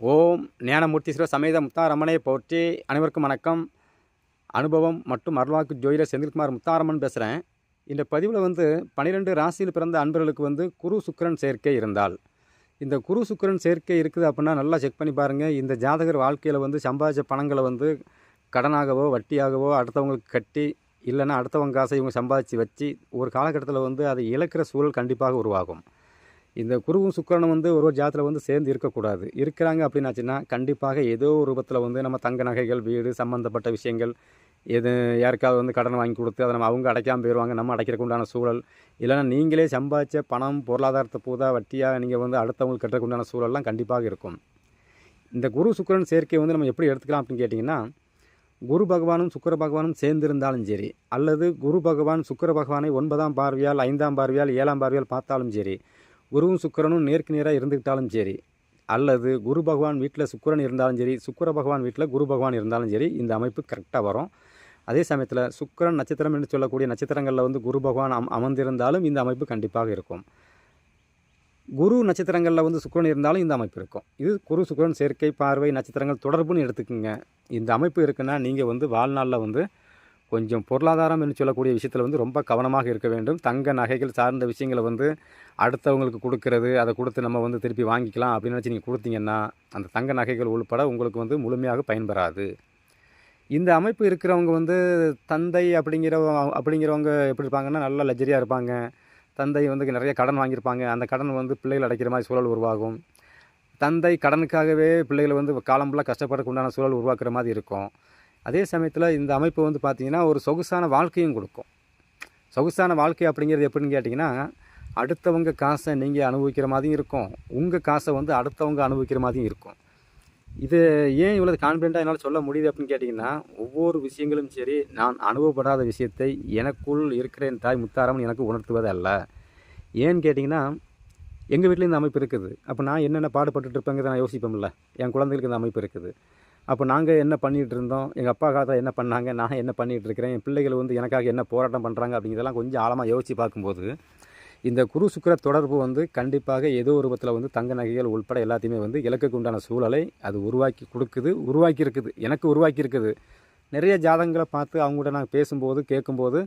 ஓம் ஞானமூர்த்தீஸ்வர சமேத முத்தாரமனை போற்றி அனைவருக்கும் வணக்கம். அனுபவம் மற்றும் அருள்வாக்கு ஜோதிடர் செந்தில்குமார் முத்தாரமன் பேசுகிறேன் இந்த பதிவில் வந்து பன்னிரெண்டு ராசியில் பிறந்த அன்பர்களுக்கு வந்து குரு சுக்கரன் சேர்க்கை இருந்தால். இந்த குரு சுக்கரன் சேர்க்கை இருக்குது அப்படின்னா நல்லா செக் பண்ணி பாருங்கள் இந்த ஜாதகர் வாழ்க்கையில் வந்து சம்பாதிச்ச பணங்களை வந்து கடனாகவோ வட்டியாகவோ அடுத்தவங்களுக்கு கட்டி இல்லைன்னா அடுத்தவங்க காசை இவங்க சம்பாதிச்சு வச்சு ஒரு காலகட்டத்தில் வந்து அதை இழக்கிற சூழல் கண்டிப்பாக உருவாகும். இந்த குருவும் சுக்கிரனும் வந்து ஒரு ஒரு ஜாதத்தில் வந்து சேர்ந்து இருக்கக்கூடாது. இருக்கிறாங்க அப்படின்னாச்சுன்னா கண்டிப்பாக ஏதோ ஒரு ரூபத்தில் வந்து நம்ம தங்க நகைகள் வீடு சம்மந்தப்பட்ட விஷயங்கள் எது யாருக்காவது வந்து கடன் வாங்கி கொடுத்து அதை நம்ம அவங்க அடைக்காமல் போயிடுவாங்க நம்ம அடைக்கிறக்குண்டான சூழல். இல்லைன்னா நீங்களே சம்பாதிச்ச பணம் பொருளாதாரத்தை பூதா வட்டியாக நீங்கள் வந்து அடுத்தவங்களுக்கு கட்டுறதுக்கு உண்டான சூழல்லாம் கண்டிப்பாக இருக்கும். இந்த குரு சுக்கிரன் சேர்க்கை வந்து நம்ம எப்படி எடுத்துக்கலாம் அப்படின்னு கேட்டிங்கன்னா குரு பகவானும் சுக்கிர பகவானும் சேர்ந்திருந்தாலும் சரி அல்லது குரு பகவான் சுக்கிர பகவானை ஒன்பதாம் பார்வையால் ஐந்தாம் பார்வையால் ஏழாம் பார்வையால் பார்த்தாலும் சரி குருவும் சுக்கிரனும் நேருக்கு நேராக இருந்துக்கிட்டாலும் சரி அல்லது குரு பகவான் வீட்டில் சுக்கிரன் இருந்தாலும் சரி சுக்கர பகவான் வீட்டில் குரு பகவான் இருந்தாலும் சரி இந்த அமைப்பு கரெக்டாக வரும். அதே சமயத்தில் சுக்கிரன் நட்சத்திரம் என்று சொல்லக்கூடிய நட்சத்திரங்களில் வந்து குரு பகவான் அம் அமர்ந்திருந்தாலும் இந்த அமைப்பு கண்டிப்பாக இருக்கும். குரு நட்சத்திரங்களில் வந்து சுக்கரன் இருந்தாலும் இந்த அமைப்பு இருக்கும். இது குரு சுக்கரன் சேர்க்கை பார்வை நட்சத்திரங்கள் தொடர்புன்னு எடுத்துக்கோங்க. இந்த அமைப்பு இருக்குன்னா நீங்கள் வந்து வாழ்நாளில் வந்து கொஞ்சம் பொருளாதாரம் என்று சொல்லக்கூடிய விஷயத்தில் வந்து ரொம்ப கவனமாக இருக்க வேண்டும். தங்க நகைகள் சார்ந்த விஷயங்களை வந்து அடுத்தவங்களுக்கு கொடுக்கறது அதை கொடுத்து நம்ம வந்து திருப்பி வாங்கிக்கலாம் அப்படின்னு நினச்சி நீங்கள் கொடுத்தீங்கன்னா அந்த தங்க நகைகள் உள்பட உங்களுக்கு வந்து முழுமையாக பயன்பெறாது. இந்த அமைப்பு இருக்கிறவங்க வந்து தந்தை அப்படிங்கிற அப்படிங்கிறவங்க எப்படி இருப்பாங்கன்னா நல்லா லஜரியாக இருப்பாங்க. தந்தை வந்து நிறைய கடன் வாங்கியிருப்பாங்க. அந்த கடன் வந்து பிள்ளைகள் அடைக்கிற மாதிரி சூழல் உருவாகும். தந்தை கடனுக்காகவே பிள்ளைகளை வந்து காலம் ஃபுல்லாக கஷ்டப்படக்கு உண்டான சூழல் உருவாக்குற மாதிரி இருக்கும். அதே சமயத்தில் இந்த அமைப்பு வந்து பார்த்திங்கன்னா ஒரு சொகுசான வாழ்க்கையும் கொடுக்கும். சொகுசான வாழ்க்கை அப்படிங்கிறது எப்படின்னு கேட்டிங்கன்னா அடுத்தவங்க காசை நீங்கள் அனுபவிக்கிற மாதிரியும் இருக்கும். உங்கள் காசை வந்து அடுத்தவங்க அனுபவிக்கிற மாதிரியும் இருக்கும். இது ஏன் இவ்வளோ கான்ஃபிடெண்ட்டாக என்னால் சொல்ல முடியுது அப்படின்னு கேட்டிங்கன்னா ஒவ்வொரு விஷயங்களும் சரி நான் அனுபவப்படாத விஷயத்தை எனக்குள் இருக்கிற என் தாய் முத்தாரம்னு எனக்கு உணர்த்துவது அல்ல. ஏன்னு கேட்டிங்கன்னா எங்கள் வீட்டில் இந்த அமைப்பு இருக்குது. அப்போ நான் என்னென்ன பாடுபட்டுருப்பேங்கிறத நான் யோசிப்போம்ல என் குழந்தைகளுக்கு இந்த அமைப்பு இருக்குது. அப்போ நாங்கள் என்ன பண்ணிகிட்டு இருந்தோம்? எங்கள் அப்பா காலத்தில் என்ன பண்ணாங்க? நான் என்ன பண்ணிகிட்டு இருக்கிறேன்? என் பிள்ளைகள் வந்து எனக்காக என்ன போராட்டம் பண்ணுறாங்க அப்படிங்கிறதெல்லாம் கொஞ்சம் ஆழமாக யோசித்து பார்க்கும்போது இந்த குரு சுக்கிர தொடர்பு வந்து கண்டிப்பாக ஏதோ ஒரு பத்தில் வந்து தங்க நகைகள் உள்பட எல்லாத்தையுமே வந்து இலக்குக்கு உண்டான சூழலை அது உருவாக்கி கொடுக்குது உருவாக்கி இருக்குது எனக்கு உருவாக்கி இருக்குது நிறைய ஜாதகங்களை பார்த்து அவங்கள்ட்ட நாங்கள் பேசும்போது கேட்கும்போது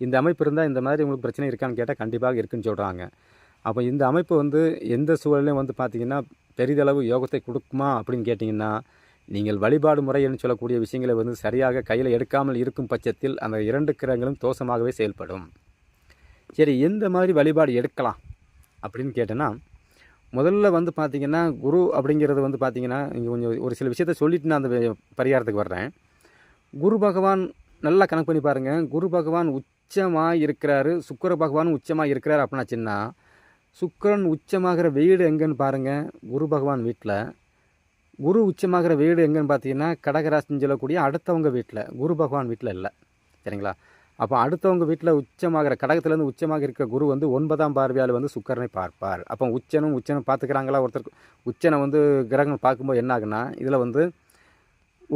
இந்த அமைப்பு இருந்தால் இந்த மாதிரி உங்களுக்கு பிரச்சனை இருக்கான்னு கேட்டால் கண்டிப்பாக இருக்குன்னு சொல்கிறாங்க அப்போ இந்த அமைப்பு வந்து எந்த சூழலையும் வந்து பார்த்திங்கன்னா பெரிதளவு யோகத்தை கொடுக்குமா அப்படின்னு கேட்டிங்கன்னா நீங்கள் வழிபாடு முறைன்னு சொல்லக்கூடிய விஷயங்களை வந்து சரியாக கையில் எடுக்காமல் இருக்கும் பட்சத்தில் அந்த இரண்டு கிரகங்களும் தோஷமாகவே செயல்படும். சரி எந்த மாதிரி வழிபாடு எடுக்கலாம் அப்படின்னு கேட்டேன்னா முதல்ல வந்து பார்த்திங்கன்னா குரு அப்படிங்கிறது வந்து பார்த்திங்கன்னா இங்கே கொஞ்சம் ஒரு சில விஷயத்த சொல்லிட்டு நான் அந்த பரிகாரத்துக்கு வர்றேன். குரு பகவான் நல்லா கணக்கு பண்ணி பாருங்கள் குரு பகவான் உச்சமாக இருக்கிறாரு. சுக்கர பகவான் உச்சமாக இருக்கிறார் அப்படின்னாச்சுன்னா சுக்கரன் உச்சமாகிற வீடு எங்கேன்னு பாருங்கள் குரு பகவான் வீட்டில் குரு உச்சமாகிற வீடு எங்கன்னு பார்த்தீங்கன்னா கடகராசின்னு சொல்லக்கூடிய அடுத்தவங்க வீட்டில் குரு பகவான் வீட்டில் இல்லை. சரிங்களா? அப்போ அடுத்தவங்க வீட்டில் உச்சமாகிற கடகத்துலேருந்து உச்சமாக இருக்கிற குரு வந்து ஒன்பதாம் பார்வையால் வந்து சுக்கரனை பார்ப்பார். அப்போ உச்சனும் உச்சனும் பார்த்துக்கிறாங்களா ஒருத்தருக்கு உச்சனை வந்து கிரகங்கள் பார்க்கும்போது என்ன ஆகுனா இதில் வந்து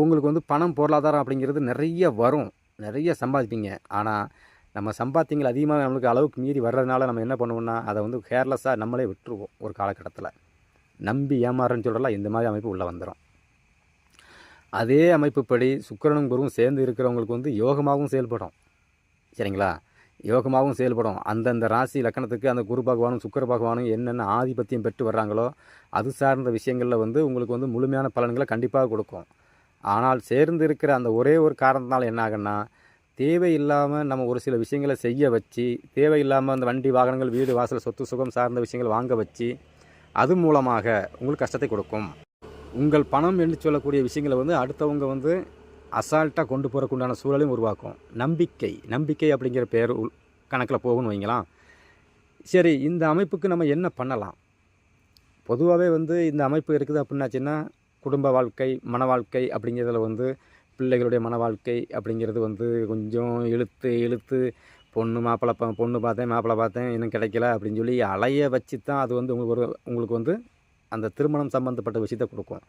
உங்களுக்கு வந்து பணம் பொருளாதாரம் அப்படிங்கிறது நிறைய வரும். நிறைய சம்பாதிப்பீங்க. ஆனால் நம்ம சம்பாத்தியங்கள் அதிகமாக நம்மளுக்கு அளவுக்கு மீறி வர்றதுனால நம்ம என்ன பண்ணுவோம்னா அதை வந்து கேர்லெஸ்ஸாக நம்மளே விட்டுருவோம் ஒரு காலகட்டத்தில். நம்பி ஏமாறுறன்னு சொல்கிறலாம் இந்த மாதிரி அமைப்பு உள்ளே வந்துடும் அதே அமைப்புப்படி சுக்கரனும் குருவும் சேர்ந்து இருக்கிறவங்களுக்கு வந்து யோகமாகவும் செயல்படும். சரிங்களா? யோகமாகவும் செயல்படும். அந்தந்த ராசி லக்கணத்துக்கு அந்த குரு பகவானும் சுக்கர பகவானும் என்னென்ன ஆதிபத்தியம் பெற்று வர்றாங்களோ அது சார்ந்த விஷயங்களில் வந்து உங்களுக்கு வந்து முழுமையான பலன்களை கண்டிப்பாக கொடுக்கும். ஆனால் சேர்ந்து இருக்கிற அந்த ஒரே ஒரு காரணத்தினால என்ன ஆகுன்னா தேவையில்லாமல் நம்ம ஒரு சில விஷயங்களை செய்ய வச்சு தேவையில்லாமல் அந்த வண்டி வாகனங்கள் வீடு வாசல் சொத்து சுகம் சார்ந்த விஷயங்கள் வாங்க வச்சு அது மூலமாக உங்களுக்கு கஷ்டத்தை கொடுக்கும். உங்கள் பணம் என்று சொல்லக்கூடிய விஷயங்களை வந்து அடுத்தவங்க வந்து அசால்ட்டாக கொண்டு போகிறக்குண்டான சூழலையும் உருவாக்கும். நம்பிக்கை. நம்பிக்கை அப்படிங்கிற பேர் உள் கணக்கில் போகும்னு வைங்களாம் சரி இந்த அமைப்புக்கு நம்ம என்ன பண்ணலாம்? பொதுவாகவே வந்து இந்த அமைப்பு இருக்குது அப்படின்னாச்சுன்னா குடும்ப வாழ்க்கை மன வாழ்க்கை அப்படிங்கிறதுல வந்து பிள்ளைகளுடைய மன வாழ்க்கை அப்படிங்கிறது வந்து கொஞ்சம் இழுத்து இழுத்து பொண்ணு மாப்பிள்ளை பா பொண்ணு பார்த்தேன் மாப்பிள்ளை பார்த்தேன் இன்னும் கிடைக்கல அப்படின்னு சொல்லி அலைய வச்சு தான் அது வந்து உங்களுக்கு ஒரு உங்களுக்கு வந்து அந்த திருமணம் சம்மந்தப்பட்ட விஷயத்தை கொடுக்கும்.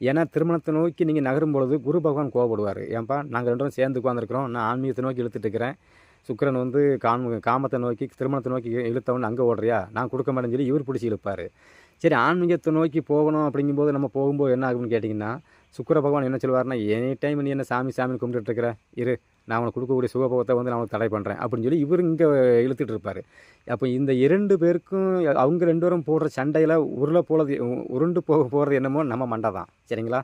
ஏன்னா திருமணத்தை நோக்கி நீங்கள் நகரும் பொழுது குரு பகவான் கோவப்படுவார். ஏன்பா நாங்கள் ரெண்டும் சேர்ந்து உட்காந்துருக்குறோம் நான் ஆன்மீகத்தை நோக்கி இழுத்துட்டு இருக்கிறேன். சுக்கிரன் வந்து காம் காமத்தை நோக்கி திருமணத்தை நோக்கி இழுத்தவன் அங்கே ஓடுறியா? நான் கொடுக்க மாட்டேன்னு சொல்லி இவர் பிடிச்சி இழுப்பார். சரி ஆன்மீகத்தை நோக்கி போகணும் அப்படிங்கும்போது நம்ம போகும்போது என்ன ஆகும்னு கேட்டிங்கன்னா சுக்கிர பகவான் என்ன சொல்லுவார்னா எனி டைம் நீ என்ன சாமி சாமின்னு கும்பிட்டுட்டு இருக்கிற இரு. நான் அவனுக்கு கொடுக்கக்கூடிய சுகபோகத்தை வந்து நான் உனக்கு தடை பண்ணுறேன் அப்படின்னு சொல்லி இவர் இங்கே இழுத்துட்டு இருப்பார். அப்போ இந்த இரண்டு பேருக்கும் அவங்க ரெண்டு பேரும் போடுற சண்டையில் உருளை போகிறது உருண்டு போக போகிறது என்னமோ நம்ம மண்டை தான். சரிங்களா?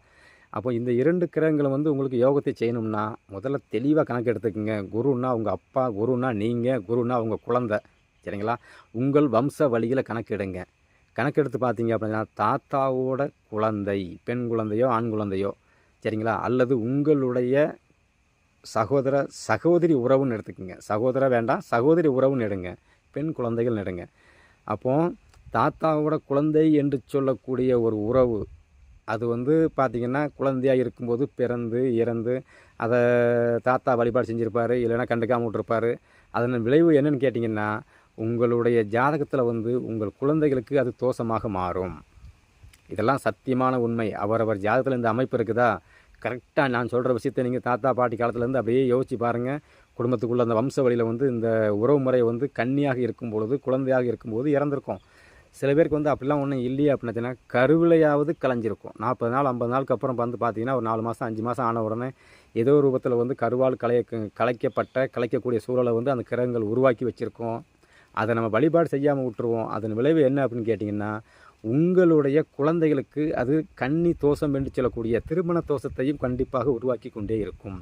அப்போ இந்த இரண்டு கிரகங்களை வந்து உங்களுக்கு யோகத்தை செய்யணும்னா முதல்ல தெளிவாக கணக்கு எடுத்துக்கோங்க. குருன்னா உங்கள் அப்பா குருன்னா நீங்கள் குருன்னா உங்கள் குழந்தை. சரிங்களா? உங்கள் வம்ச வழியில் கணக்கெடுங்க கணக்கெடுத்து பார்த்தீங்க அப்படின்னா தாத்தாவோட குழந்தை பெண் குழந்தையோ ஆண் குழந்தையோ சரிங்களா? அல்லது உங்களுடைய சகோதர சகோதரி உறவுன்னு எடுத்துக்கோங்க. சகோதர வேண்டாம் சகோதரி உறவுன்னு எடுங்க. பெண் குழந்தைகள் நெடுங்க அப்போ தாத்தாவோட குழந்தை என்று சொல்லக்கூடிய ஒரு உறவு அது வந்து பார்த்திங்கன்னா குழந்தையாக இருக்கும்போது பிறந்து இறந்து அதை தாத்தா வழிபாடு செஞ்சுருப்பார் இல்லைன்னா கண்டுக்காமல் விட்டுருப்பார். அதன் விளைவு என்னென்னு கேட்டிங்கன்னா உங்களுடைய ஜாதகத்தில் வந்து உங்கள் குழந்தைகளுக்கு அது தோஷமாக மாறும். இதெல்லாம் சத்தியமான உண்மை. அவரவர் ஜாதகத்தில் இந்த அமைப்பு இருக்குதா? கரெக்டாக நான் சொல்கிற விஷயத்தை நீங்கள் தாத்தா பாட்டி காலத்துலேருந்து அப்படியே யோசித்து பாருங்கள் குடும்பத்துக்குள்ளே அந்த வம்ச வழியில் வந்து இந்த உறவு முறை வந்து கன்னியாக இருக்கும் பொழுது குழந்தையாக இருக்கும்போது இறந்துருக்கும். சில பேருக்கு வந்து அப்படிலாம் ஒன்றும் இல்லையே அப்படின்னா கருவிலையாவது கலைஞ்சிருக்கும் நாற்பது நாள் ஐம்பது நாளுக்கு அப்புறம் வந்து பார்த்தீங்கன்னா ஒரு நாலு மாதம் அஞ்சு மாதம் ஆன உடனே ஏதோ ரூபத்தில் வந்து கருவால் கலைய கலைக்கப்பட்ட கலைக்கக்கூடிய சூழலை வந்து அந்த கிரகங்கள் உருவாக்கி வச்சுருக்கோம். அதை நம்ம வழிபாடு செய்யாமல் விட்டுருவோம். அதன் விளைவு என்ன அப்படின்னு கேட்டிங்கன்னா உங்களுடைய குழந்தைகளுக்கு அது கன்னி தோஷம் என்று சொல்லக்கூடிய திருமண தோஷத்தையும் கண்டிப்பாக உருவாக்கி கொண்டே இருக்கும்.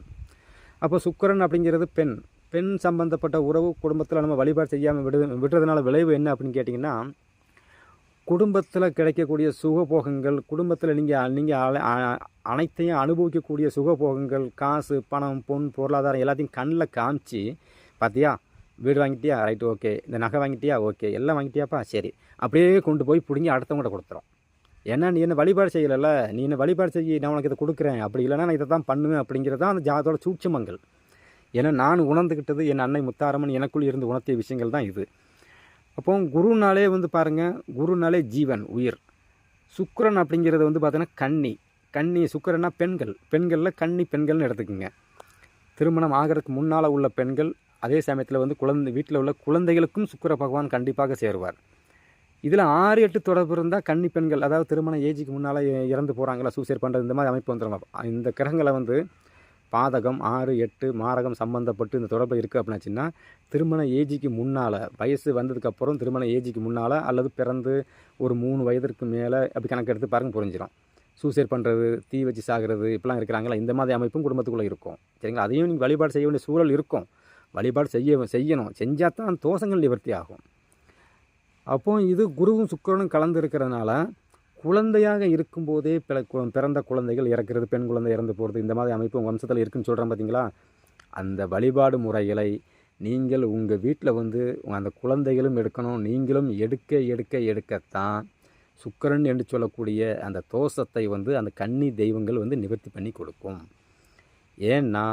அப்போ சுக்கரன் அப்படிங்கிறது பெண். பெண் சம்பந்தப்பட்ட உறவு குடும்பத்தில் நம்ம வழிபாடு செய்யாமல் விடு விடுறதுனால விளைவு என்ன அப்படின்னு கேட்டிங்கன்னா குடும்பத்தில் கிடைக்கக்கூடிய சுகபோகங்கள் குடும்பத்தில் நீங்கள் நீங்கள் அனைத்தையும் அனுபவிக்கக்கூடிய சுகபோகங்கள் காசு பணம் பொன் பொருளாதாரம் எல்லாத்தையும் கண்ணில் காமிச்சு பார்த்தியா வீடு வாங்கிட்டியா? ரைட்டு ஓகே இந்த நகை வாங்கிட்டியா? ஓகே எல்லாம் வாங்கிட்டியாப்பா? சரி. அப்படியே கொண்டு போய் பிடுங்கி அடுத்தவங்கள்ட்ட கொடுத்துரும். ஏன்னா நீ என்ன வழிபாடு செய்யலைல்ல? நீ என்ன வழிபாடு செய்ய நான் உனக்கு இதை கொடுக்குறேன். அப்படி இல்லைன்னா நான் இதை தான் பண்ணுவேன் அப்படிங்கிறது தான் அந்த ஜாதோட சூட்சமங்கள். ஏன்னா நான் உணர்ந்துக்கிட்டது என் அன்னை முத்தாரம்மன் எனக்குள் இருந்து உணர்த்திய விஷயங்கள் தான் இது. அப்போ குருனாலே வந்து பாருங்கள் குருனாலே ஜீவன் உயிர். சுக்கரன் அப்படிங்கிறது வந்து பார்த்தீங்கன்னா கன்னி. கன்னி சுக்கரன்னா பெண்கள். பெண்களில் கன்னி பெண்கள்னு எடுத்துக்கோங்க. திருமணம் ஆகிறதுக்கு முன்னால் உள்ள பெண்கள் அதே சமயத்தில் வந்து குழந்தை வீட்டில் உள்ள குழந்தைகளுக்கும் சுக்கர பகவான் கண்டிப்பாக சேருவார். இதில் ஆறு எட்டு தொடர்பு இருந்தால் கன்னி பெண்கள் அதாவது திருமண ஏஜுக்கு முன்னால் இறந்து போகிறாங்களா சூசைட் பண்ணுறது இந்த மாதிரி அமைப்பு வந்துடும் இந்த கிரகங்களை வந்து பாதகம் ஆறு எட்டு மாரகம் சம்மந்தப்பட்டு இந்த தொடர்பு இருக்குது அப்படின்னாச்சுன்னா திருமண ஏஜிக்கு முன்னால் வயசு வந்ததுக்கப்புறம் திருமண ஏஜிக்கு முன்னால் அல்லது பிறந்து ஒரு மூணு வயதிற்கு மேலே அப்படி கணக்கு எடுத்து பாருங்க புரிஞ்சிடும் சூசைட் பண்ணுறது தீ வச்சு சாகிறது இப்படிலாம் இருக்கிறாங்களா இந்த மாதிரி அமைப்பும் குடும்பத்துக்குள்ளே இருக்கும். சரிங்களா? அதையும் நீங்கள் வழிபாடு செய்ய வேண்டிய சூழல் இருக்கும். வழிபாடு செய்ய செய்யணும். செஞ்சால் தான் தோஷங்கள் நிவர்த்தி ஆகும். அப்போ இது குருவும் சுக்கரனும் கலந்து இருக்கிறதுனால குழந்தையாக இருக்கும்போதே பிற பிறந்த குழந்தைகள் இறக்கிறது பெண் குழந்தை இறந்து போகிறது இந்த மாதிரி அமைப்பு வம்சத்தில் இருக்குன்னு சொல்கிறேன் பார்த்தீங்களா அந்த வழிபாடு முறைகளை நீங்கள் உங்கள் வீட்டில் வந்து அந்த குழந்தைகளும் எடுக்கணும். நீங்களும் எடுக்க எடுக்க எடுக்கத்தான் சுக்கரன் என்று சொல்லக்கூடிய அந்த தோஷத்தை வந்து அந்த கன்னி தெய்வங்கள் வந்து நிவர்த்தி பண்ணி கொடுக்கும். ஏன்னா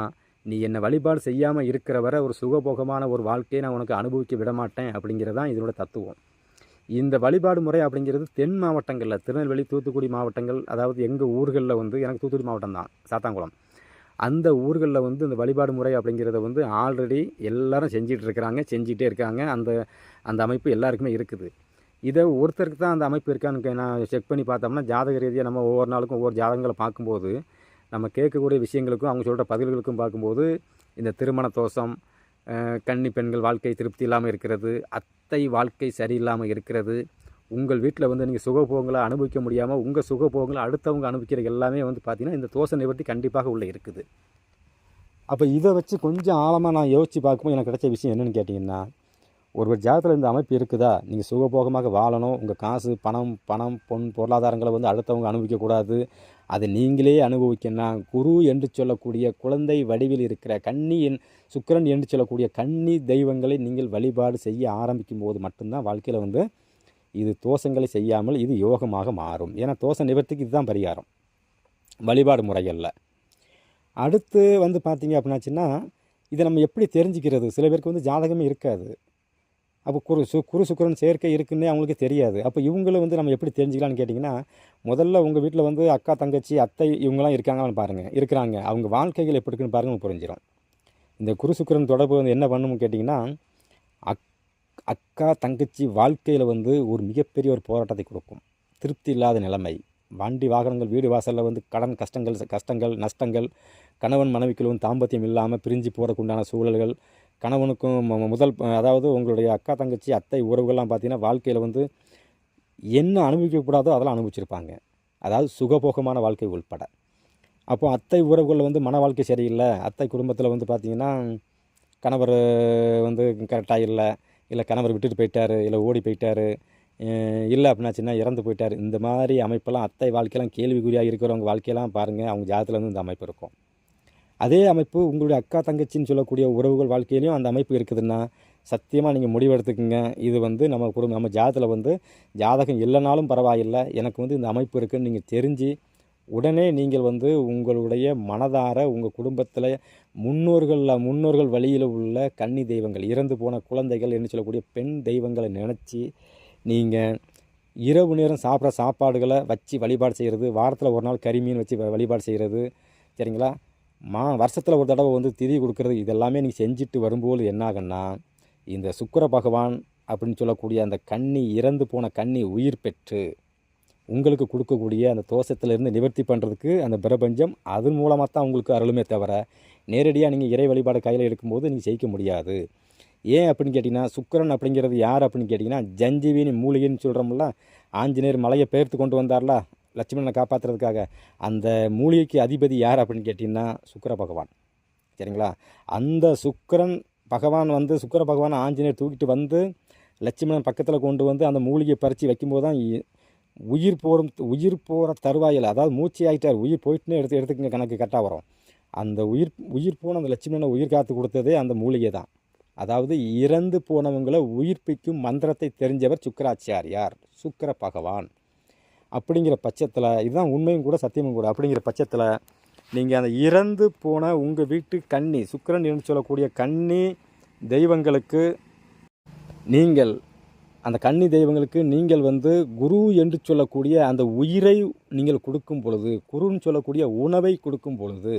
நீ என்னை வழிபாடு செய்யாமல் இருக்கிற வரை ஒரு சுகபோகமான ஒரு வாழ்க்கையை நான் உனக்கு அனுபவிக்க விட மாட்டேன் அப்படிங்கிறது தான் இதனோட தத்துவம். இந்த வழிபாடு முறை அப்படிங்கிறது தென் மாவட்டங்களில் திருநெல்வேலி தூத்துக்குடி மாவட்டங்கள் அதாவது எங்கள் ஊர்களில் வந்து எனக்கு தூத்துக்குடி மாவட்டம் தான் சாத்தாங்குளம். அந்த ஊர்களில் வந்து இந்த வழிபாடு முறை அப்படிங்கிறத வந்து ஆல்ரெடி எல்லாரும் செஞ்சிகிட்டு இருக்கிறாங்க செஞ்சிகிட்டே இருக்காங்க. அந்த அந்த அமைப்பு எல்லாருக்குமே இருக்குது. இதை ஒருத்தருக்கு தான் அந்த அமைப்பு இருக்கான்னு நான் செக் பண்ணி பார்த்தோம்னா ஜாதக ரீதியாக நம்ம ஒவ்வொரு நாளுக்கும் ஒவ்வொரு ஜாதகங்களை பார்க்கும்போது நம்ம கேட்கக்கூடிய விஷயங்களுக்கும் அவங்க சொல்கிற பதில்களுக்கும் பார்க்கும்போது இந்த திருமண தோஷம் கன்னி பெண்கள் வாழ்க்கை திருப்தி இல்லாமல் இருக்கிறது அத்தை வாழ்க்கை சரியில்லாமல் இருக்கிறது உங்கள் வீட்டில் வந்து நீங்கள் சுகபோகங்களை அனுபவிக்க முடியாமல் உங்கள் சுகபோகங்களை அடுத்தவங்க அனுபவிக்கிற எல்லாமே வந்து பார்த்திங்கன்னா இந்த தோசை நிவர்த்தி கண்டிப்பாக உள்ளே இருக்குது. அப்போ இதை வச்சு கொஞ்சம் ஆழமாக நான் யோசித்து பார்க்கும்போது எனக்கு கிடைச்ச விஷயம் என்னென்னு கேட்டிங்கன்னா ஒரு ஜாதத்தில் இந்த அமைப்பு இருக்குதா? நீங்கள் சுகபோகமாக வாழணும். உங்கள் காசு பணம் பணம் பொன் பொருளாதாரங்களை வந்து அடுத்தவங்க அனுபவிக்கக்கூடாது அதை நீங்களே அனுபவிக்கணும் குரு என்று சொல்லக்கூடிய குழந்தை வடிவில் இருக்கிற கன்னி என் சுக்கரன் என்று சொல்லக்கூடிய கன்னி தெய்வங்களை நீங்கள் வழிபாடு செய்ய ஆரம்பிக்கும் போது மட்டும்தான் வாழ்க்கையில் வந்து இது தோஷங்களை செய்யாமல் இது யோகமாக மாறும். ஏன்னா தோஷ நிவர்த்திக்கு இதுதான் பரிகாரம். வழிபாடு முறைகளில். அடுத்து வந்து பார்த்தீங்க அப்படின்னாச்சுன்னா இதை நம்ம எப்படி தெரிஞ்சுக்கிறது? சில பேருக்கு வந்து ஜாதகமே இருக்காது. அப்போ குரு சு குரு சுக்கரன் சேர்க்கை இருக்குன்னே அவங்களுக்கு தெரியாது. அப்போ இவங்களும் வந்து நம்ம எப்படி தெரிஞ்சுக்கலான்னு கேட்டிங்கன்னா முதல்ல உங்கள் வீட்டில் வந்து அக்கா தங்கச்சி அத்தை இவங்களாம் இருக்காங்கன்னு பாருங்கள் இருக்கிறாங்க. அவங்க வாழ்க்கைகள் எப்படி இருக்குன்னு பாருங்கள் புரிஞ்சிடும் இந்த குரு சுக்கரன் தொடர்பு வந்து என்ன பண்ணணும்னு கேட்டிங்கன்னா அக் அக்கா தங்கச்சி வாழ்க்கையில் வந்து ஒரு மிகப்பெரிய ஒரு போராட்டத்தை கொடுக்கும். திருப்தி இல்லாத நிலைமை. வண்டி வாகனங்கள் வீடு வாசலில் வந்து கடன் கஷ்டங்கள் கஷ்டங்கள் நஷ்டங்கள் கணவன் மனைவிக்குள்ளும் தாம்பத்தியம் இல்லாமல் பிரிஞ்சு போகிறதுக்குண்டான சூழல்கள் கணவனுக்கும் முதல் அதாவது உங்களுடைய அக்கா தங்கச்சி அத்தை உறவுகள்லாம் பார்த்தீங்கன்னா வாழ்க்கையில் வந்து என்ன அனுபவிக்கக்கூடாதோ அதெல்லாம் அனுபவிச்சிருப்பாங்க. அதாவது சுகபோகமான வாழ்க்கை உள்பட. அப்போ அத்தை உறவுகளில் வந்து மன வாழ்க்கை சரியில்லை. அத்தை குடும்பத்தில் வந்து பார்த்திங்கன்னா கணவர் வந்து கரெக்டாக இல்லை. இல்லை கணவர் விட்டுட்டு போயிட்டாரு. இல்லை ஓடி போயிட்டார். இல்லை அப்படின்னாச்சுன்னா இறந்து போயிட்டார். இந்த மாதிரி அமைப்பெல்லாம் அத்தை வாழ்க்கையெல்லாம் கேள்விக்குறியாக இருக்கிறவங்க வாழ்க்கையெல்லாம் பாருங்கள் அவங்க ஜாதத்தில் வந்து இந்த அமைப்பு இருக்கும். அதே அமைப்பு உங்களுடைய அக்கா தங்கச்சின்னு சொல்லக்கூடிய உறவுகள் வாழ்க்கையிலையும் அந்த அமைப்பு இருக்குதுன்னா சத்தியமாக நீங்கள் முடிவெடுத்துக்குங்க. இது வந்து நம்ம குடும்பம் நம்ம ஜாதத்தில் வந்து ஜாதகம் இல்லைனாலும் பரவாயில்லை. எனக்கு வந்து இந்த அமைப்பு இருக்குதுன்னு நீங்கள் தெரிஞ்சு உடனே நீங்கள் வந்து உங்களுடைய மனதார உங்கள் குடும்பத்தில் முன்னோர்களில் முன்னோர்கள் வழியில் உள்ள கன்னி தெய்வங்கள் இறந்து போன குழந்தைகள் என்று சொல்லக்கூடிய பெண் தெய்வங்களை நினச்சி நீங்கள் இரவு நேரம் சாப்பிட்ற சாப்பாடுகளை வச்சு வழிபாடு செய்கிறது வாரத்தில் ஒரு நாள் கறிமீன் வச்சு வழிபாடு செய்கிறது சரிங்களா? மா வருஷத்தில் ஒரு தடவை வந்து திதி கொடுக்கறது இதெல்லாமே நீங்கள் செஞ்சுட்டு வரும்போது என்னாகன்னா இந்த சுக்கிர பகவான் அப்படின்னு சொல்லக்கூடிய அந்த கண்ணி இறந்து போன கண்ணி உயிர் பெற்று உங்களுக்கு கொடுக்கக்கூடிய அந்த தோஷத்திலிருந்து நிவர்த்தி பண்ணுறதுக்கு அந்த பிரபஞ்சம் அதன் மூலமாக தான் உங்களுக்கு அருளுமே தவிர நேரடியாக நீங்கள் இறை வழிபாடு கையில் எடுக்கும்போது நீங்கள் ஜெயிக்க முடியாது. ஏன் அப்படின்னு கேட்டிங்கன்னா சுக்கிரன் அப்படிங்கிறது யார் அப்படின்னு கேட்டிங்கன்னா ஜஞ்சீவினி மூலிகைன்னு சொல்கிறோம்ல ஆஞ்சநேயர் மலையை பெயர்த்து கொண்டு வந்தார்ல லட்சுமணனை காப்பாற்றுறதுக்காக அந்த மூலிகைக்கு அதிபதி யார் அப்படின்னு கேட்டிங்கன்னா சுக்கர பகவான். சரிங்களா? அந்த சுக்கரன் பகவான் வந்து சுக்கிர பகவான் ஆஞ்சநேயர் தூக்கிட்டு வந்து லட்சுமணன் பக்கத்தில் கொண்டு வந்து அந்த மூலிகையை பறித்து வைக்கும்போது தான் இ- உயிர் போகும் உயிர் போகிற தருவாயில் அதாவது மூச்சு ஆகிட்டார் உயிர் போயிட்டுன்னு எடுத்து எடுத்துக்கங்க கணக்கு கரெக்டாக வரும். அந்த உயிர் உயிர் போன அந்த லட்சுமணனை உயிர் காத்து கொடுத்ததே அந்த மூலிகை தான். அதாவது இறந்து போனவங்களை உயிர்ப்பிக்கும் மந்திரத்தை தெரிஞ்சவர் சுக்கராச்சாரியார் சுக்கிர பகவான். அப்படிங்கிற பட்சத்தில் இதுதான் உண்மையும் கூட சத்தியமும் கூட அப்படிங்கிற பட்சத்தில் நீங்கள் அந்த இறந்து போன உங்கள் வீட்டு கன்னி சுக்கிரன் என்று சொல்லக்கூடிய கன்னி தெய்வங்களுக்கு நீங்கள் அந்த கன்னி தெய்வங்களுக்கு நீங்கள் வந்து குரு என்று சொல்லக்கூடிய அந்த உயிரை நீங்கள் கொடுக்கும் பொழுது குருன்னு சொல்லக்கூடிய உணவை கொடுக்கும் பொழுது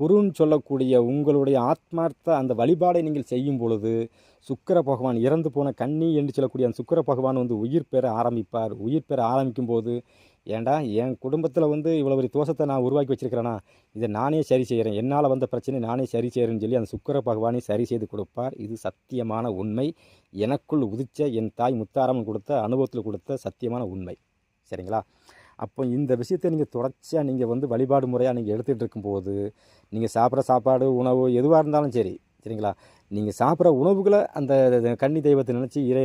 குருன்னு சொல்லக்கூடிய உங்களுடைய ஆத்மார்த்த அந்த வழிபாடை நீங்கள் செய்யும் பொழுது சுக்கர பகவான் இறந்து போன கன்னி என்று சொல்லக்கூடிய அந்த சுக்கர பகவான் வந்து உயிர் பெற ஆரம்பிப்பார். உயிர் பெற ஆரம்பிக்கும் போது ஏண்டா என் குடும்பத்தில் வந்து இவ்வளோ ஒரு தோஷத்தை நான் உருவாக்கி வச்சிருக்கிறேனா? இதை நானே சரி செய்கிறேன் என்னால் வந்த பிரச்சனை நானே சரி செய்கிறேன்னு சொல்லி அந்த சுக்கிர பகவானை சரி செய்து கொடுப்பார். இது சத்தியமான உண்மை. எனக்குள் உதிச்ச என் தாய் முத்தாரம் கொடுத்த அனுபவத்தில் கொடுத்த சத்தியமான உண்மை. சரிங்களா? அப்போ இந்த விஷயத்தை நீங்கள் தொடர்ச்சியாக நீங்கள் வந்து வழிபாடு முறையாக நீங்கள் எடுத்துகிட்டு இருக்கும்போது நீங்கள் சாப்பிட்ற சாப்பாடு உணவு எதுவாக இருந்தாலும் சரி சரிங்களா? நீங்கள் சாப்பிட்ற உணவுகளை அந்த கன்னி தெய்வத்தை நினச்சி இறை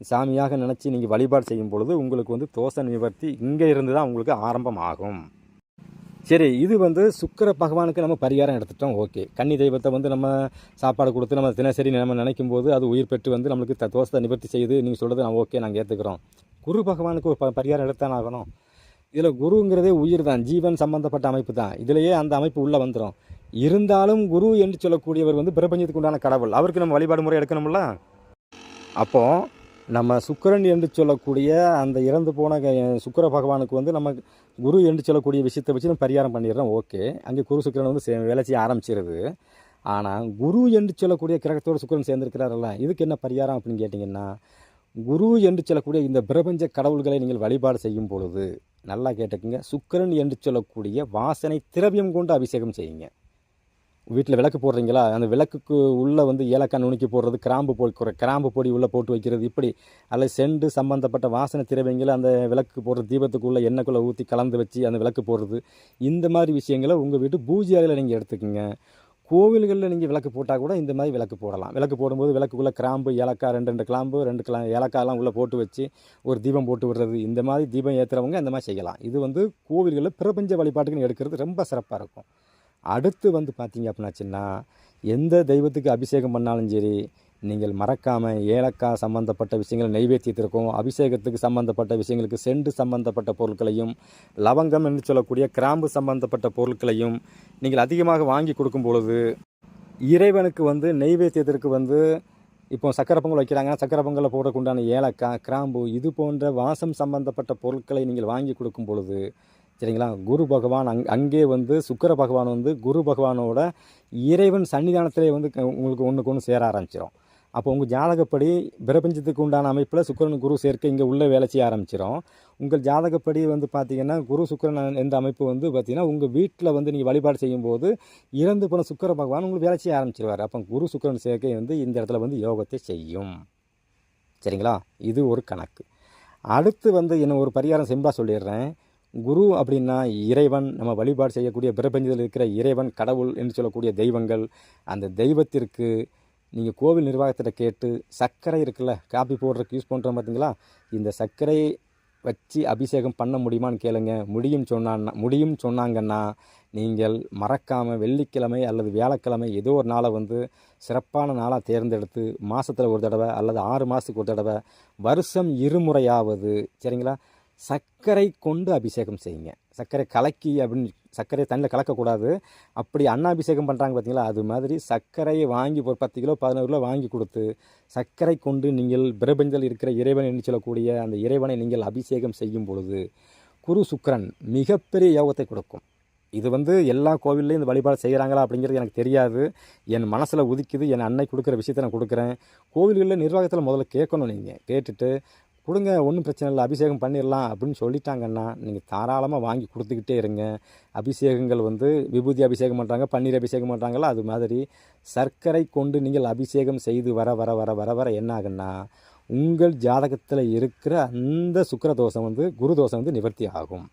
சாமியாக நினச்சி நீங்கள் வழிபாடு செய்யும் பொழுது உங்களுக்கு வந்து தோசை நிவர்த்தி இங்கே இருந்து தான் உங்களுக்கு ஆரம்பம் ஆகும் சரி இது வந்து சுக்கிர பகவானுக்கு நம்ம பரிகாரம் எடுத்துட்டோம் ஓகே. கன்னி தெய்வத்தை வந்து நம்ம சாப்பாடு கொடுத்து நம்ம தினசரி நம்ம நினைக்கும் போது அது உயிர் பெற்று வந்து நம்மளுக்கு த- தோசை நிவர்த்தி செய்யுது நீங்கள் சொல்கிறது நான் ஓகே நாங்கள் ஏற்றுக்கிறோம் குரு பகவானுக்கு ஒரு ப- பரிகாரம் எடுத்தான் ஆகணும். இதில் குருங்கிறதே உயிர் தான் ஜீவன் சம்பந்தப்பட்ட அமைப்பு தான் இதிலேயே அந்த அமைப்பு உள்ளே வந்துடும் இருந்தாலும் குரு என்று சொல்லக்கூடியவர் வந்து பிரபஞ்சத்துக்கு உண்டான கடவுள். அவருக்கு நம்ம வழிபாடு முறை எடுக்கணும்ல? அப்போது நம்ம சுக்கிரன் என்று சொல்லக்கூடிய அந்த இறந்து போன க- சுக்கிர பகவானுக்கு வந்து நம்ம குரு என்று சொல்லக்கூடிய விஷயத்தை வச்சு நம்ம பரிகாரம் பண்ணிடுறோம். ஓகே. அங்கே குரு சுக்கிரன் வந்து சே- வேலை செய்ய ஆரம்பிச்சிருது. ஆனால் குரு என்று சொல்லக்கூடிய கிரகத்தோடு சுக்கிரன் சேர்ந்திருக்கிறாரல்ல. இதுக்கு என்ன பரிகாரம் அப்படின்னு கேட்டிங்கன்னா குரு என்று சொல்லக்கூடிய இந்த பிரபஞ்ச கடவுள்களை நீங்கள் வழிபாடு செய்யும் பொழுது நல்லா கேட்டுக்குங்க. சுக்கிரன் என்று சொல்லக்கூடிய வாசனை திரவியம் கொண்டு அபிஷேகம் செய்யுங்க. வீட்டில் விளக்கு போடுறீங்களா? அந்த விளக்குக்கு உள்ளே வந்து ஏலக்காய் நுணுக்கி போடுறது கிராம்பு பொடி கிராம்பு பொடி உள்ளே போட்டு வைக்கிறது இப்படி. அல்லது செண்டு சம்பந்தப்பட்ட வாசனை திரவியங்களை அந்த விளக்கு போடுற தீபத்துக்குள்ளே எண்ணெய்க்குள்ளே ஊற்றி கலந்து வச்சு அந்த விளக்கு போடுறது இந்த மாதிரி விஷயங்களை உங்கள் வீட்டு பூஜை அறையில் நீங்கள் எடுத்துக்கோங்க. கோவில்களில் நீங்கள் விளக்கு போட்டால் கூட இந்த மாதிரி விளக்கு போடலாம். விளக்கு போடும்போது விளக்குக்குள்ளே கிராம்பு ஏலக்காய் ரெண்டு ரெண்டு கிராம்பு ரெண்டு கிளா ஏலக்காயெல்லாம் உள்ளே போட்டு வச்சு ஒரு தீபம் போட்டு விடுறது இந்த மாதிரி தீபம் ஏற்றுறவங்க இந்த மாதிரி செய்யலாம். இது வந்து கோவில்களில் பிரபஞ்ச வழிபாட்டுக்குன்னு எடுக்கிறது ரொம்ப சிறப்பாக இருக்கும். அடுத்து வந்து பார்த்தீங்க அப்படின்னாச்சுன்னா எந்த தெய்வத்துக்கு அபிஷேகம் பண்ணாலும் சரி நீங்கள் மறக்காமல் ஏலக்காய் சம்பந்தப்பட்ட விஷயங்கள் நைவேத்தியத்திற்கும் அபிஷேகத்துக்கு சம்பந்தப்பட்ட விஷயங்களுக்கு செண்டு சம்பந்தப்பட்ட பொருட்களையும் லவங்கம் என்று சொல்லக்கூடிய கிராம்பு சம்பந்தப்பட்ட பொருட்களையும் நீங்கள் அதிகமாக வாங்கி கொடுக்கும் பொழுது இறைவனுக்கு வந்து நெய்வேத்தியத்திற்கு வந்து இப்போ சக்கரை பொங்கல் வைக்கிறாங்கன்னா சக்கரை பொங்கலில் போடக்குண்டான ஏலக்காய் கிராம்பு இது போன்ற வாசம் சம்பந்தப்பட்ட பொருட்களை நீங்கள் வாங்கி கொடுக்கும் பொழுது சரிங்களா? குரு பகவான் அங் அங்கே வந்து சுக்கர பகவான் வந்து குரு பகவானோட இறைவன் சன்னிதானத்திலே வந்து க- உங்களுக்கு ஒன்றுக்கு ஒன்று சேர ஆரம்பிச்சிடும் அப்போ உங்கள் ஜாதகப்படி பிரபஞ்சத்துக்கு உண்டான அமைப்பில் சுக்கிரன் குரு சேர்க்கை இங்கே உள்ள வேலை செய்ய ஆரம்பிச்சிடும் உங்கள் ஜாதகப்படி வந்து பார்த்தீங்கன்னா குரு சுக்கிரன் எந்த அமைப்பு வந்து பார்த்தீங்கன்னா உங்கள் வீட்டில் வந்து நீங்கள் வழிபாடு செய்யும்போது இறந்து போன சுக்கிர பகவான் உங்களுக்கு வேலை செய்ய ஆரம்பிச்சிருவார். அப்போ குரு சுக்கரன் சேர்க்கை வந்து இந்த இடத்துல வந்து யோகத்தை செய்யும். சரிங்களா? இது ஒரு கணக்கு. அடுத்து வந்து என்ன ஒரு பரிகாரம் சிம்பிளாக சொல்லிடுறேன். குரு அப்படின்னா இறைவன். நம்ம வழிபாடு செய்யக்கூடிய பிரபஞ்சத்தில் இருக்கிற இறைவன் கடவுள் என்று சொல்லக்கூடிய தெய்வங்கள். அந்த தெய்வத்திற்கு நீங்கள் கோவில் நிர்வாகத்திட்ட கேட்டு சர்க்கரை இருக்குல்ல காப்பி போடுறதுக்கு யூஸ் பண்ணுறோம் பார்த்தீங்களா இந்த சர்க்கரையை வச்சு அபிஷேகம் பண்ண முடியுமான்னு கேளுங்க. முடியும் சொன்னான்னா முடியும் சொன்னாங்கன்னா நீங்கள் மறக்காமல் வெள்ளிக்கிழமை அல்லது வியாழக்கிழமை ஏதோ ஒரு நாளை வந்து சிறப்பான நாளாக தேர்ந்தெடுத்து மாதத்தில் ஒரு தடவை அல்லது ஆறு மாதத்துக்கு ஒரு தடவை வருஷம் இருமுறையாவது சரிங்களா? சர்க்கரை கொண்டு அபிஷேகம் செய்யுங்க. சர்க்கரை கலக்கி அப்படின்னு சர்க்கரையை தண்ணியில் கலக்கக்கூடாது. அப்படி அன்னாபிஷேகம் பண்ணுறாங்க பார்த்தீங்களா அது மாதிரி சர்க்கரையை வாங்கி ஒரு பத்து கிலோ பதினோரு கிலோ வாங்கி கொடுத்து சர்க்கரை கொண்டு நீங்கள் பிரபஞ்சத்தில் இருக்கிற இறைவன் என்று சொல்லக்கூடிய அந்த இறைவனை நீங்கள் அபிஷேகம் செய்யும் பொழுது குரு சுக்கிரன் மிகப்பெரிய யோகத்தை கொடுக்கும். இது வந்து எல்லா கோவில்லையும் இந்த வழிபாடு செய்கிறாங்களா அப்படிங்கிறது எனக்கு தெரியாது. என் மனசில் உதிக்குது என் அன்னை கொடுக்குற விஷயத்தை நான் கொடுக்குறேன். கோவில்களில் நிர்வாகத்தில் முதல்ல கேட்கணும் நீங்கள் கேட்டுட்டு கொடுங்க ஒன்றும் பிரச்சனை இல்லை அபிஷேகம் பண்ணிடலாம் அப்படின்னு சொல்லிட்டாங்கன்னா நீங்கள் தாராளமாக வாங்கி கொடுத்துக்கிட்டே இருங்க. அபிஷேகங்கள் வந்து விபூதி அபிஷேகம் பண்ணுறாங்க பன்னீர் அபிஷேகம் பண்ணுறாங்களா அது மாதிரி சர்க்கரை கொண்டு நீங்கள் அபிஷேகம் செய்து வர வர வர வர வர என்ன ஆகுன்னா உங்கள் ஜாதகத்தில் இருக்கிற அந்த சுக்கிர தோஷம் வந்து குரு தோஷம் வந்து நிவர்த்தி ஆகும்.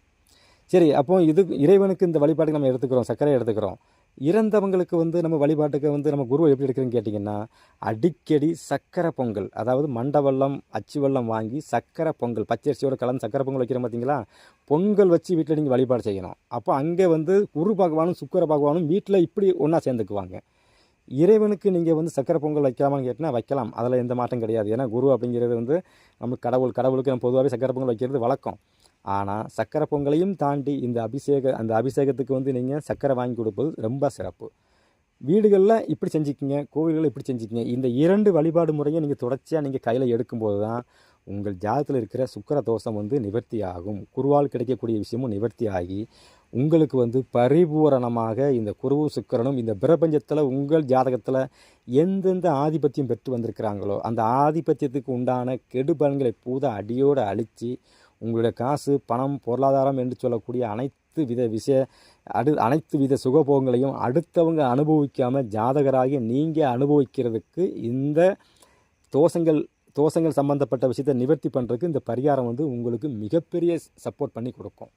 சரி அப்போ இது இறைவனுக்கு இந்த வழிபாட்டுக்கு நம்ம எடுத்துக்கிறோம் சர்க்கரை எடுத்துக்கிறோம். இறந்தவங்களுக்கு வந்து நம்ம வழிபாட்டுக்கு வந்து நம்ம குருவை எப்படி எடுக்கிறேன்னு கேட்டிங்கன்னா அடிக்கடி சக்கரை பொங்கல் அதாவது மண்டவெல்லம் அச்சு வெல்லம் வாங்கி சக்கரை பொங்கல் பச்சரிசியோட கலந்து சக்கரை பொங்கல் வைக்கிறோம் பார்த்தீங்களா? பொங்கல் வச்சு வீட்டில் நீங்கள் வழிபாடு செய்யணும். அப்போ அங்கே வந்து குரு பகவானும் சுக்கர பகவானும் வீட்டில் இப்படி ஒன்றா சேர்ந்துக்குவாங்க. இறைவனுக்கு நீங்கள் வந்து சக்கரை பொங்கல் வைக்கலாமான்னு கேட்டினா வைக்கலாம். அதில் எந்த மாற்றம் கிடையாது. ஏன்னா குரு அப்படிங்கிறது வந்து நம்ம கடவுள் கடவுளுக்கு நம்ம பொதுவாகவே சக்கரை பொங்கல் வைக்கிறது வழக்கம். ஆனால் சக்கரை பொங்கலையும் தாண்டி இந்த அபிஷேக அந்த அபிஷேகத்துக்கு வந்து நீங்கள் சக்கரை வாங்கி கொடுப்பது ரொம்ப சிறப்பு. வீடுகளில் இப்படி செஞ்சுக்கிங்க கோவில்களில் இப்படி செஞ்சுக்கிங்க இந்த இரண்டு வழிபாடு முறையை நீங்கள் தொடர்ச்சியாக நீங்கள் கையில் எடுக்கும்போது தான் உங்கள் ஜாதத்தில் இருக்கிற சுக்கர தோஷம் வந்து நிவர்த்தி ஆகும். குருவால் கிடைக்கக்கூடிய விஷயமும் நிவர்த்தி ஆகி உங்களுக்கு வந்து பரிபூரணமாக இந்த குருவும் சுக்கரனும் இந்த பிரபஞ்சத்தில் உங்கள் ஜாதகத்தில் எந்தெந்த ஆதிபத்தியம் பெற்று வந்திருக்கிறாங்களோ அந்த ஆதிபத்தியத்துக்கு உண்டான கெடுபலன்களை பூத அடியோடு அழித்து உங்களுடைய காசு பணம் பொருளாதாரம் என்று சொல்லக்கூடிய அனைத்து வித விஷய அடு அனைத்து வித சுகபோகங்களையும் அடுத்தவங்க அனுபவிக்காமல் ஜாதகராகி நீங்கள் அனுபவிக்கிறதுக்கு இந்த தோஷங்கள் தோஷங்கள் சம்மந்தப்பட்ட விஷயத்தை நிவர்த்தி பண்ணுறதுக்கு இந்த பரிகாரம் வந்து உங்களுக்கு மிகப்பெரிய சப்போர்ட் பண்ணி கொடுக்கும்.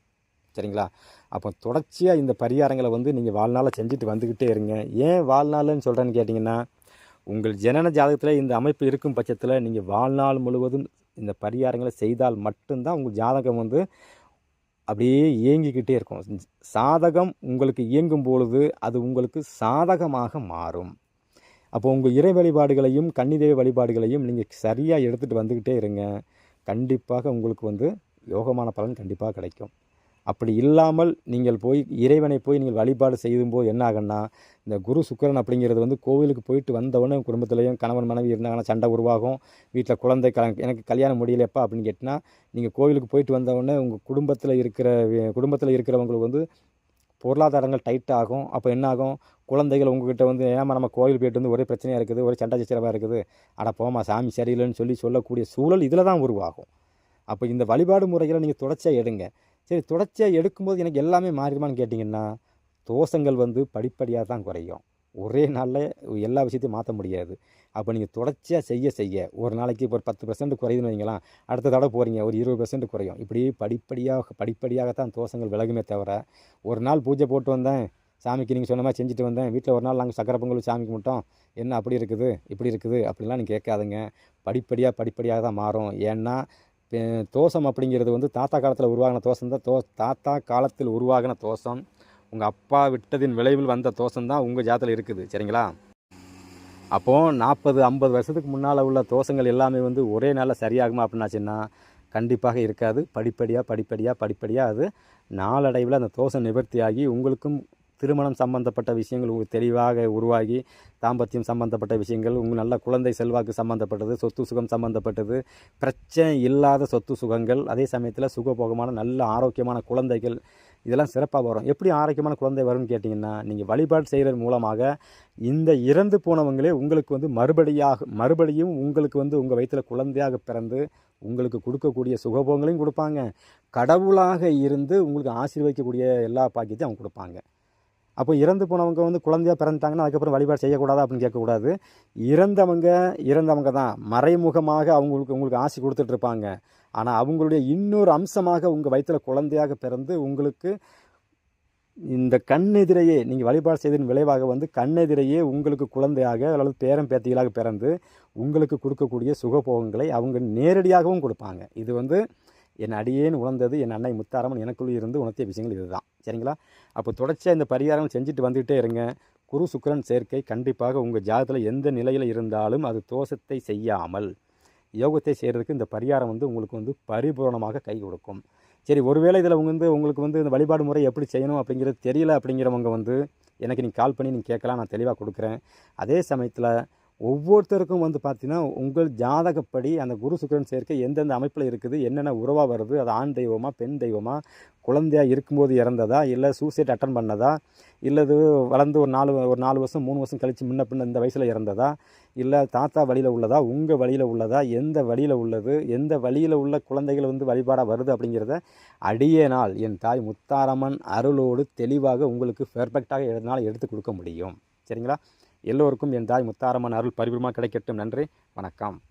சரிங்களா? அப்போ தொடர்ச்சியாக இந்த பரிகாரங்களை வந்து நீங்கள் வாழ்நாளை செஞ்சுட்டு வந்துக்கிட்டே இருங்க. ஏன் வாழ்நாள்னு சொல்கிறேன்னு கேட்டிங்கன்னா உங்கள் ஜனன ஜாதகத்தில் இந்த அமைப்பு இருக்கும் பட்சத்தில் நீங்கள் வாழ்நாள் முழுவதும் இந்த பரிகாரங்களை செய்தால் மட்டும்தான் உங்கள் ஜாதகம் வந்து அப்படியே இயங்கிக்கிட்டே இருக்கும். சாதகம் உங்களுக்கு இயங்கும் பொழுது அது உங்களுக்கு சாதகமாக மாறும். அப்போ உங்கள் இறை வழிபாடுகளையும் கன்னிதேவ வழிபாடுகளையும் நீங்கள் சரியாக எடுத்துகிட்டு வந்துக்கிட்டே இருங்க. கண்டிப்பாக உங்களுக்கு வந்து யோகமான பலன் கண்டிப்பாக கிடைக்கும். அப்படி இல்லாமல் நீங்கள் போய் இறைவனை போய் நீங்கள் வழிபாடு செய்யும்போது என்ன ஆகுன்னா இந்த குரு சுக்கரன் அப்படிங்கிறது வந்து கோவிலுக்கு போயிட்டு வந்தவொடனே குடும்பத்துலேயும் கணவன் மனைவி இருந்தாங்கன்னா சண்டை உருவாகும். வீட்டில் குழந்தை க எனக்கு கல்யாணம் முடியலையப்பா அப்படின்னு கேட்டினா நீங்கள் கோவிலுக்கு போயிட்டு வந்தவொடனே உங்கள் குடும்பத்தில் இருக்கிற குடும்பத்தில் இருக்கிறவங்களுக்கு வந்து பொருளாதாரங்கள் டைட் ஆகும். அப்போ என்ன ஆகும் குழந்தைகள் உங்ககிட்ட வந்து ஏமா நம்ம கோயில் போயிட்டு வந்து ஒரே பிரச்சனையாக இருக்குது ஒரே சண்டை சச்சரவாக இருக்குது. அட போமா சாமி சரியில்லைன்னு சொல்லி சொல்லக்கூடிய சூழல் இதில் தான் உருவாகும். அப்போ இந்த வழிபாடு முறைகளை நீங்கள் தொடர்ச்சியாக எடுங்க. சரி தொடர்ச்சியாக எடுக்கும்போது எனக்கு எல்லாமே மாறிடுமான்னு கேட்டிங்கன்னா தோஷங்கள் வந்து படிப்படியாக தான் குறையும். ஒரே நாளில் எல்லா விஷயத்தையும் மாற்ற முடியாது. அப்போ நீங்கள் தொடர்ச்சியாக செய்ய செய்ய ஒரு நாளைக்கு இப்போ ஒரு பத்து பர்சன்ட் குறையுதுன்னு வைங்களேன் அடுத்த தடவை போகிறீங்க ஒரு இருபது பர்சன்ட் குறையும். இப்படி படிப்படியாக படிப்படியாகத்தான் தோஷங்கள் விலகுமே தவிர ஒரு நாள் பூஜை போட்டு வந்தேன் சாமிக்கு நீங்கள் சொன்ன மாதிரி செஞ்சுட்டு வந்தேன் வீட்டில் ஒரு நாள் நாங்கள் சக்கரை பொங்கல் சாமிக்கு மட்டும் என்ன அப்படி இருக்குது இப்படி இருக்குது அப்படிலாம் நீங்கள் கேட்காதுங்க. படிப்படியாக படிப்படியாக தான் மாறும். ஏன்னா தோசம் தோஷம் அப்படிங்கிறது வந்து தாத்தா காலத்தில் உருவாகின தோசம் தான். தோ தாத்தா காலத்தில் உருவாகின தோசம் உங்கள் அப்பா விட்டதின் விளைவில் வந்த தோசம் தான் உங்கள் ஜாதத்தில் இருக்குது. சரிங்களா? அப்போது நாற்பது ஐம்பது வருஷத்துக்கு முன்னால் உள்ள தோசங்கள் எல்லாமே வந்து ஒரே நாளில் சரியாகுமா அப்படின்னாச்சுன்னா கண்டிப்பாக இருக்காது. படிப்படியாக படிப்படியாக படிப்படியாக அது நாளடைவில் அந்த தோஷம் நிவர்த்தியாகி உங்களுக்கும் திருமணம் சம்பந்தப்பட்ட விஷயங்கள் உங்களுக்கு தெளிவாக உருவாகி தாம்பத்தியம் சம்பந்தப்பட்ட விஷயங்கள் உங்கள் நல்ல குழந்தை செல்வாக்கு சம்பந்தப்பட்டது சொத்து சுகம் சம்பந்தப்பட்டது பிரச்சனை இல்லாத சொத்து சுகங்கள் அதே சமயத்தில் சுகபோகமான நல்ல ஆரோக்கியமான குழந்தைகள் இதெல்லாம் சிறப்பாக வரும். எப்படி ஆரோக்கியமான குழந்தை வரும்னு கேட்டிங்கன்னா நீங்கள் வழிபாடு செய்கிறது மூலமாக இந்த இறந்து போனவங்களே உங்களுக்கு வந்து மறுபடியாக மறுபடியும் உங்களுக்கு வந்து உங்கள் வயிற்றில் குழந்தையாக பிறந்து உங்களுக்கு கொடுக்கக்கூடிய சுகபோகங்களையும் கொடுப்பாங்க. கடவுளாக இருந்து உங்களுக்கு ஆசீர்வதிக்கக்கூடிய எல்லா பாக்கியத்தையும் அவங்க கொடுப்பாங்க. அப்போ இறந்து போனவங்க வந்து குழந்தையாக பிறந்துட்டாங்கன்னா அதுக்கப்புறம் வழிபாடு செய்யக்கூடாது அப்படின்னு கேட்கக்கூடாது. இறந்தவங்க இறந்தவங்க தான் மறைமுகமாக அவங்களுக்கு உங்களுக்கு ஆசை கொடுத்துட்டு இருப்பாங்க. ஆனால் அவங்களுடைய இன்னொரு அம்சமாக உங்கள் வயிற்றில் குழந்தையாக பிறந்து உங்களுக்கு இந்த கண்ணெதிரையே நீங்கள் வழிபாடு செய்ததன் விளைவாக வந்து கண்ணெதிரையே உங்களுக்கு குழந்தையாக அல்லது பேரன் பேத்திகளாக பிறந்து உங்களுக்கு கொடுக்கக்கூடிய சுகபோகங்களை அவங்க நேரடியாகவும் கொடுப்பாங்க. இது வந்து என் அடியேன் உணர்ந்தது என் அன்னை முத்தாரம்மன் எனக்குள் இருந்து உணர்த்திய விஷயங்கள் இதுதான். சரிங்களா? அப்போ தொடர்ச்சியாக இந்த பரிகாரம் செஞ்சுட்டு வந்துகிட்டே இருங்க. குரு சுக்கிரன் சேர்க்கை கண்டிப்பாக உங்கள் ஜாதத்தில் எந்த நிலையில் இருந்தாலும் அது தோஷத்தை செய்யாமல் யோகத்தை செய்கிறதுக்கு இந்த பரிகாரம் வந்து உங்களுக்கு வந்து பரிபூரணமாக கை கொடுக்கும். சரி ஒருவேளை இதில் உங்க வந்து உங்களுக்கு வந்து இந்த வழிபாடு முறை எப்படி செய்யணும் அப்படிங்கிறது தெரியல அப்படிங்கிறவங்க வந்து எனக்கு நீங்கள் கால் பண்ணி நீங்கள் கேட்கலாம் நான் தெளிவாக கொடுக்குறேன். அதே சமயத்தில் ஒவ்வொருத்தருக்கும் வந்து பார்த்தீங்கன்னா உங்கள் ஜாதகப்படி அந்த குரு சுக்கரன் சேர்க்கை எந்தெந்த அமைப்பில் இருக்குது என்னென்ன உறவாக வருது அது ஆண் தெய்வமா பெண் தெய்வமா குழந்தையாக இருக்கும்போது இறந்ததா இல்லை சூசைட் அட்டன் பண்ணதா இல்லது வளர்ந்து ஒரு நாலு ஒரு நாலு வருஷம் மூணு வருஷம் கழித்து முன்ன பின்ன இந்த வயசில் இறந்ததா இல்லை தாத்தா வழியில் உள்ளதா உங்கள் வழியில் உள்ளதா எந்த வழியில் உள்ளது எந்த வழியில் உள்ள குழந்தைகள் வந்து வழிபாடாக வருது அப்படிங்கிறத அடியே நாள் என் தாய் முத்தாரம்மன் அருளோடு தெளிவாக உங்களுக்கு பெர்ஃபெக்டாக எதனால் எடுத்து கொடுக்க முடியும். சரிங்களா? எல்லோருக்கும் என் தாய் முத்தாரம்மன் அருள் பரிபூர்மா கிடைக்கட்டும். நன்றி. வணக்கம்.